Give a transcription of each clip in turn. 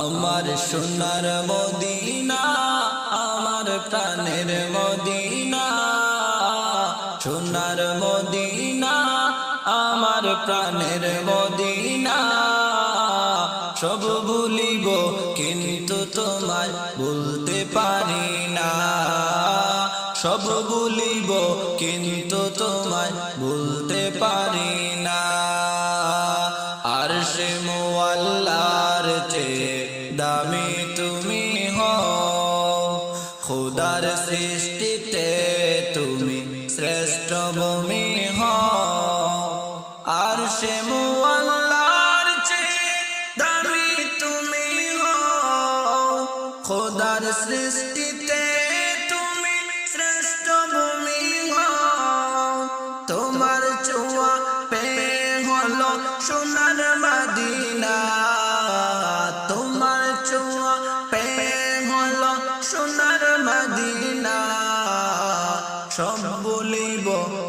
আমার সোনার মদিনা, আমার প্রাণের মদিনা। সোনার মদিনা, আমার প্রাণের মদিনা। সব ভুলিব কিন্তু তোমায় বলতে পারি না। সব ভুলিব কিন্তু তোমায় বলতে পারি না। আর সে মোয়াল্লার চেয়ে সৃষ্টিতে তুমি শ্রেষ্ঠ ভূমি হও। আর সে তুমি খোদার সৃষ্টিতে তুমি শ্রেষ্ঠ ভূমি তোমার চোয়া পে হলো সোনার মদিনা। তোমার চোয়া পে হলো সোনার সব বলিব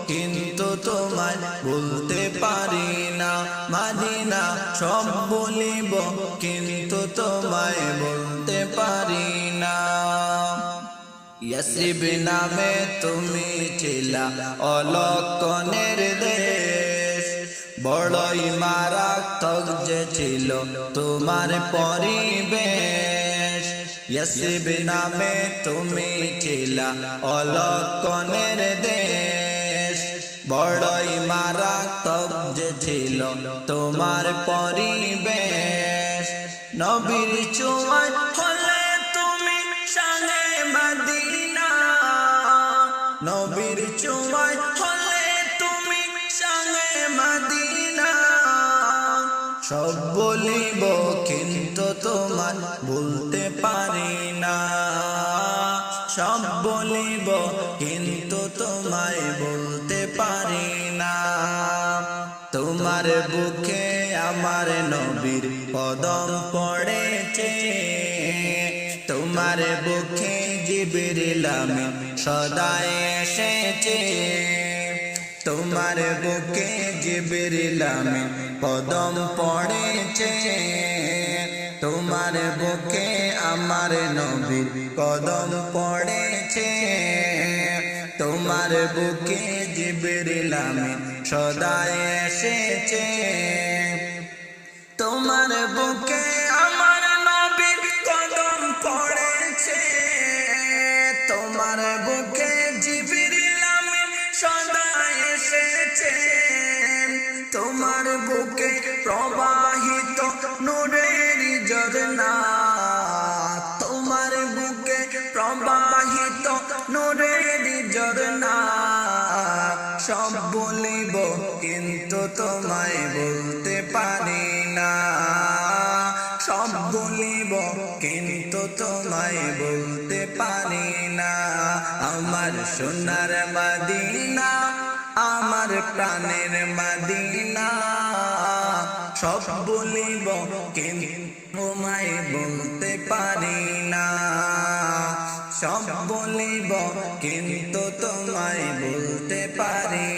কিন্তু তোমায় বলতে পারি না মাদিনা সব বলিব কিন্তু তোমায় বলতে পারি না। নামে তুমি ছিলা অলকনের দেশ। বড়ই মারাত্মক যে ছিল তোমার পরিবেশ। ইয়াসিব নামে তুমি ছিলা অলক্ষণের দেশ। বড়ই মারাত্মক যে ছিল তোমার পরিবেশ। নবীর চুমায় হলে তুমি সালে মদিনা। নবীর চুমায় হলে সব বলিব, কিন্তু তোমার বলতে পারি না। সব বলিব, কিন্তু তোমায় বলতে পারি না। তোমার বুকে আমার নবীর কদম পড়েছে। তোমার বুকে জিবিরিল আমি সদায় এসেছে। তোমার বুকে জিবিরিল আমি কদম পড়েছে। তোমার বুকে আমার নবীর কদম পড়েছে। তোমার বুকে জিবিরিল আমি সদায় এসেছে। তোমার বুকে আমার নবীর কদম পড়েছে। তোমার বুকে সদা এসেছে তোমার বুকে প্রবাহিত নূরের ঝরনা তোমার বুকে প্রবাহিত নূরের ঝরনা সব বলিব, কিন্তু তোমায় বলতে পারি না। সব বলিব, কিন্তু তোমায় বলতে পারি না। আমার সোনার মদিনা আমার প্রাণের মাদিনা। সব বলিব, কিন্তু তোমায় বলতে পারি না। সব বলিব, কিন্তু তোমায় বলতে পারি